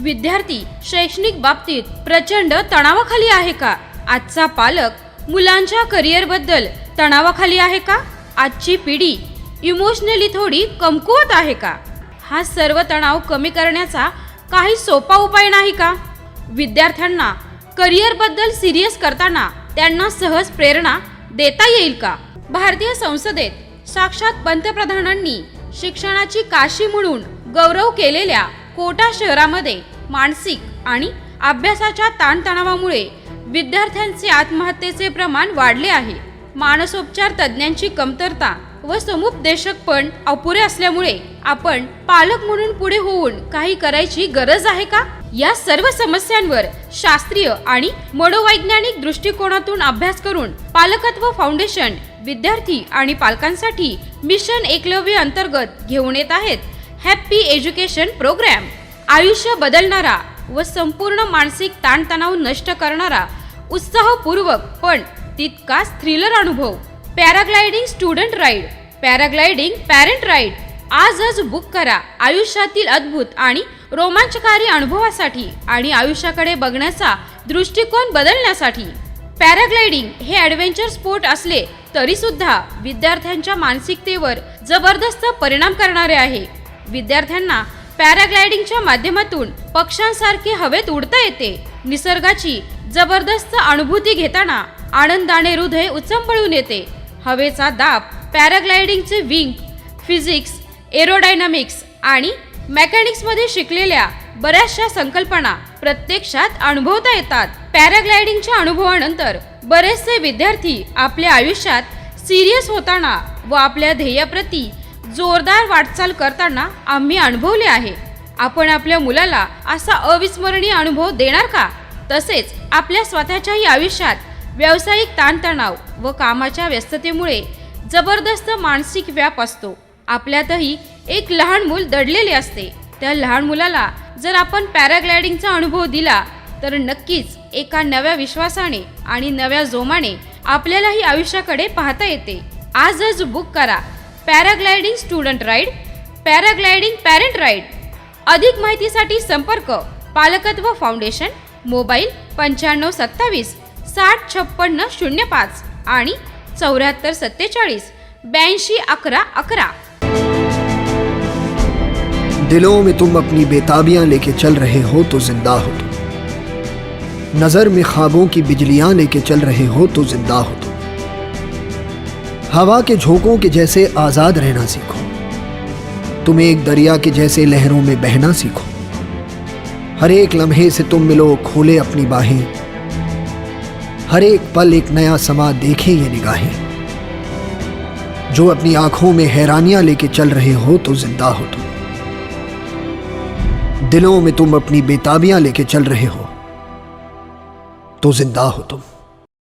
विद्यार्थी शैक्षणिक बाबतीत प्रचंड तणावाखाली आहे का? आजचा पालक मुलांच्या करिअरबद्दल तणावाखाली आहे का? आजची पिढी इमोशनली थोडी कमकुवत आहे का? हा सर्व तणाव कमी करण्याचा काही सोपा उपाय नाही का? विद्यार्थ्यांना करिअरबद्दल सिरियस करताना त्यांना सहज प्रेरणा देता येईल का? भारतीय संसदेत साक्षात पंतप्रधानांनी शिक्षणाची काशी म्हणून गौरव केलेल्या कोटा शहरामध्ये मानसिक आणि अभ्यासाच्या ताणतणावामुळे विद्यार्थ्यांचे आत्महत्येचे प्रमाण वाढले आहे. मानसोपचार तज्ज्ञांची कमतरता व समुपदेशक पण अपुरे असल्यामुळे आपण पालक म्हणून पुढे होऊन काही करायची गरज आहे का? या सर्व समस्यांवर शास्त्रीय आणि मनोवैज्ञानिक दृष्टिकोनातून अभ्यास करून पालकत्व फाउंडेशन विद्यार्थी आणि पालकांसाठी मिशन एकलव्य अंतर्गत घेऊन येत आहेत. हॅप्पी एज्युकेशन प्रोग्रॅम आयुष्य बदलणारा व संपूर्ण मानसिक ताणतणाव नष्ट करणारा उत्साहपूर्वक पण तितकाच थ्रिलर अनुभव. Paragliding student ride paragliding parent ride आजच बुक करा. आयुष्यातील अद्भुत आणि रोमांचकारी अनुभवासाठी आणि आयुष्याकडे बघण्याचा दृष्टिकोन बदलण्यासाठी. पॅराग्लायडिंग हे ॲडव्हेंचर स्पोर्ट असले तरीसुद्धा विद्यार्थ्यांच्या मानसिकतेवर जबरदस्त परिणाम करणारे आहे. विद्यार्थ्यांना पॅराग्लायडिंगच्या माध्यमातून पक्षांसारखे हवेत उडता येते. निसर्गाची जबरदस्त अनुभूती घेताना आनंदाने हृदय उचंबळून येते. हवेचा दाब पॅराग्लायडिंगचे विंग फिजिक्स एरोडायनामिक्स आणि मेकॅनिक्समध्ये शिकलेल्या बऱ्याचशा संकल्पना प्रत्यक्षात अनुभवता येतात. पॅराग्लायडिंगच्या अनुभवानंतर बरेचसे विद्यार्थी आपल्या आयुष्यात सिरियस होताना व आपल्या ध्येयाप्रती जोरदार वाटचाल करताना आम्ही अनुभवले आहे. आपण आपल्या मुलाला असा अविस्मरणीय अनुभव देणार का? तसेच आपल्या स्वतःच्याही आयुष्यात व्यावसायिक ताणतणाव व कामाच्या व्यस्ततेमुळे जबरदस्त मानसिक व्याप असतो. आपल्यातही एक लहान मूल दडलेले असते. त्या लहान मुलाला जर आपण पॅराग्लायडिंगचा अनुभव दिला तर नक्कीच एका नव्या विश्वासाने आणि नव्या जोमाने आपल्यालाही आयुष्याकडे पाहता येते. आजच बुक करा. Paragliding student ride paragliding parent ride. अधिक माहितीसाठी संपर्क पालकत्व फाउंडेशन मोबाईल पंच्याण्णव सत्तावीस साठ छप्पन्न शून्य पाच आणि चौऱ्याहत्तर सत्तेचाळीस ब्याऐंशी अकरा अकरा. दिलों में तुम अपनी बेताबियां लेके चल रहे हो तो जिंदा हो तुम. नजर में ख्वाबों की बिजलियां लेके चल रहे हो तो जिंदा हो तुम. हवा के झोंकों के जैसे आज़ाद रहना सीखो। तुम एक दरिया के जैसे लहरों में बहना सीखो। हर एक लम्हे से तुम मिलो खोले अपनी बाहें। हर एक पल एक नया समा देखे ये निगाहें। जो अपनी आँखों में हैरानियाँ लेके चल रहे हो तो ज़िंदा हो तुम। दिलों में तुम अपनी बेताबियाँ लेके चल रहे हो तो ज़िंदा हो तुम।